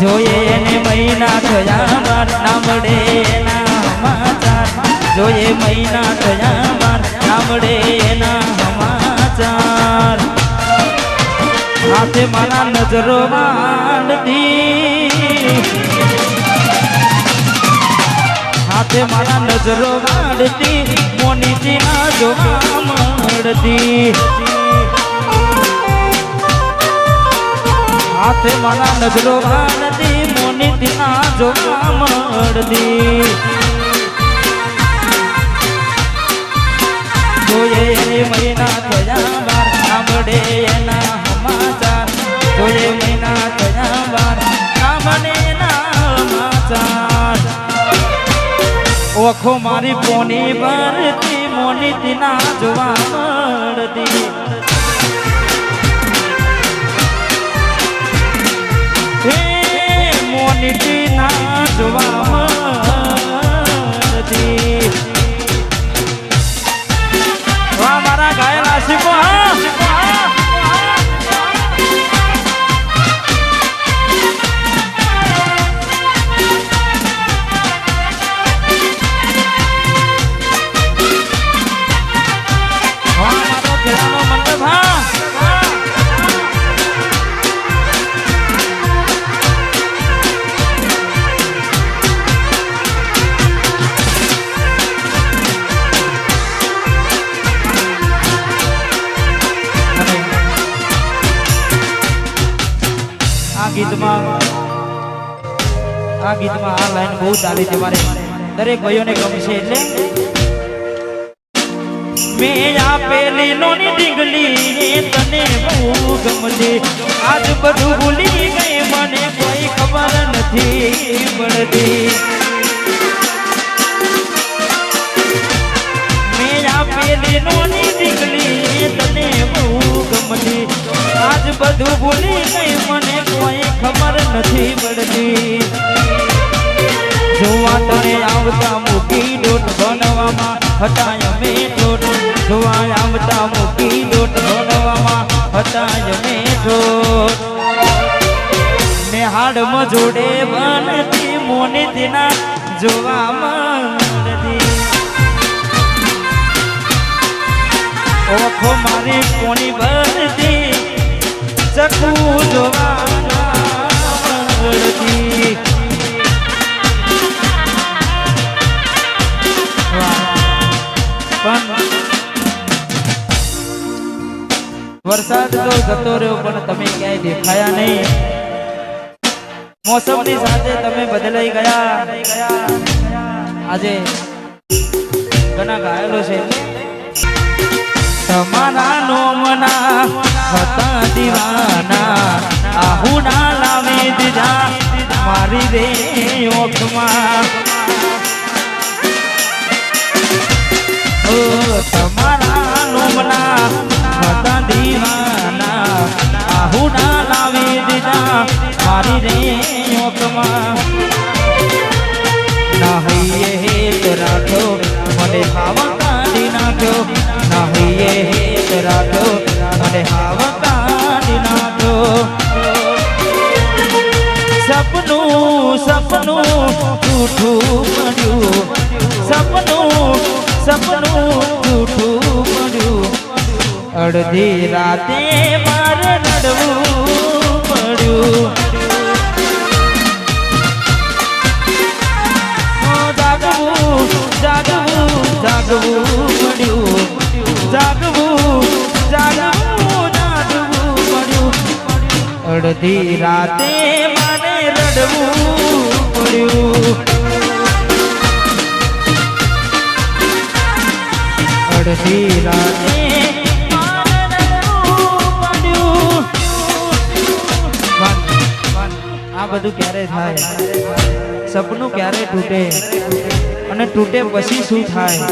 જોઈએ એને મહિના થયા બાર નામડે એના સમાચાર. જોઈએ મહિના થયા બાર નામડે એના સમાચાર. હાથે મારા નજરો માંડતી હાથે મારા નજરો માંડતી મોનીજી ના જોવા મળતી હાથે મારા નજરો ભારતી મોની ના જો મળતી એ મહિના થયા વાર સાંભળે એના સમાચાર. જોઈએ મહિના થયા વાર સાંભળે એના સમાચાર. ઓખો મારી પોની ભરતી મોની તીના જોવા મળતી. તીના નથી મારા હા. ગીતમાં, આ ગીતમાં આ લાઈન બહુ ચાલી છે મારે. દરેક ભાઈઓને ગમશે એટલે. મેં આપેલી લોની ડીંગલી તને બહુ ગમશે. આજ બધું ભૂલી ગઈ, મને કોઈ ખબર નથી પડતી. મેં આપેલી નોની હતા અમે ઠોઠ જોવા આવતા મૂકી દોટ બનવામાં હતા અમે ઠોઠ ને હાડમાં જોડે બનતી મોની તેના જોવામાં ઓખો મારી કોની બનતી ચકુ જોવા વરસાદ તો જતો રહ્યો, પણ તમે ક્યાંય દેખાયા નહીં. મોસમની સાથે તમે બદલાઈ ગયા. આજે ઘણા ઘાયલો છે. તમારા નોમના હતા દીવાના, આહુના લાવી દીધા. મારી રે ઓખમાં મારી રે ઓખમાં નાહીએ હેત રાખ્યો મને હાવા કાઢી નાખ્યો નાહીએ હેત રાખ્યો મને હાવા કાઢી પડ્યું અડધી રાતે મારે રડવું અડધી રાતે મને રડવું પડ્યું. અડધી રાતે. આ બધું ક્યારે થાય? સપનું ક્યારે તૂટે? અને તૂટે પછી શું થાય?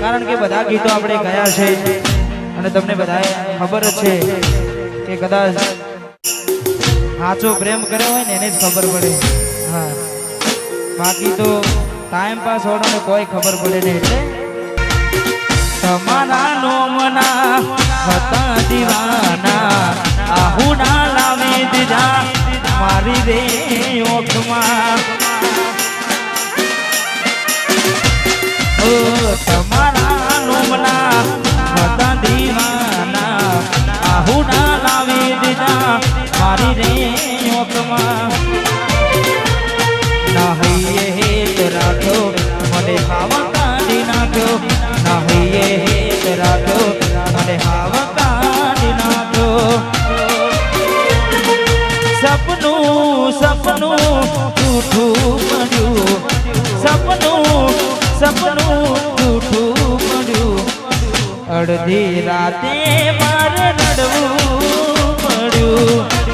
કારણ કે બધા ગીતો આપણે ગયા છે. અને તમને બધાએ ખબર છે કે કદાચ સાચો પ્રેમ કર્યો હોય ને, એને જ ખબર પડે. હા. બાકી તો ટાઈમ પાસ હોવાનો કોઈ ખબર પડે નહીં એટલે તમારા નોમના હતા દીવાના આહુ ના લાવે દીધા, મારી રે ઓખમાં તમારા નોમના હતા દીવાના આહુ ના લાવે દીધા મારી રે ઓકમાં. ના હૈયે હેત રાખ્યો મને હાવા કાઢી નાખ્યો ના હૈયે હેત રાખ્યો મને હાવા કાઢી નાખ્યો સપનું સપનું જૂઠું પડ્યું સપનું સપનું અડધી રાતે મારે રડવું પડ્યું.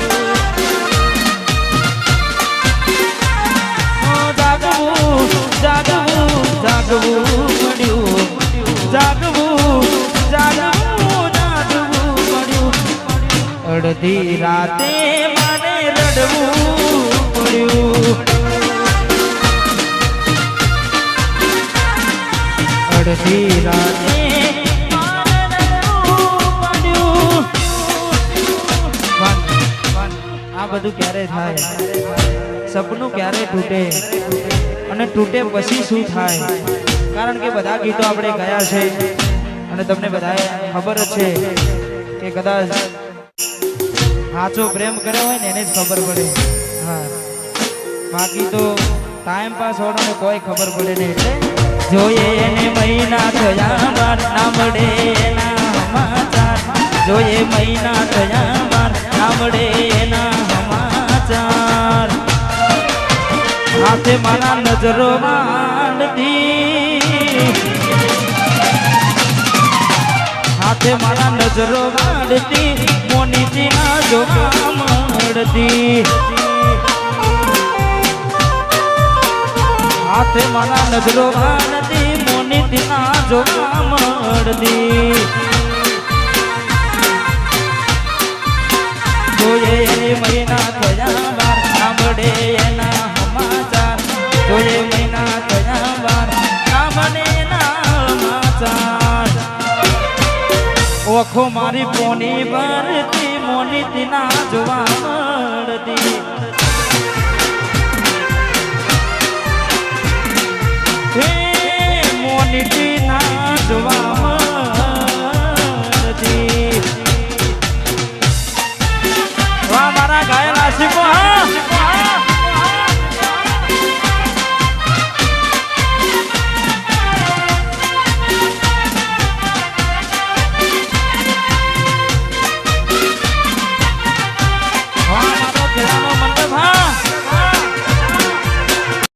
અડધી રાતે મને રડવું અડધી રાતે આ બધું ક્યારે થાય? સપનું ક્યારે તૂટે? અને તૂટે પછી શું થાય? કારણ કે બધા ગીતો આપણે ગયા છે. અને તમને બધાએ ખબર જ છે કે કદાચ સાચો પ્રેમ કર્યો હોય ને એને જ ખબર પડે. હા. બાકી તો ટાઈમ પાસ હોવાનો કોઈ ખબર પડે નહીં એટલે જોઈએ એને મહિના થયા બાર ના મળે એના સમાચાર. જોઈએ મહિના થયા બાર ના મળે એના સમાચાર. હાથે મારા નજરો માંડતી હાથે મારા નજરો વાળતી મોનીજી ના જો મળતી હાથે મારા નજરો વાળતી મોનીજી ના જો મળતી જોઈએ મહિના થયા સાંભળે એના ઓખો મારી પોની ભરતી મોની તિના જોવા મળતી.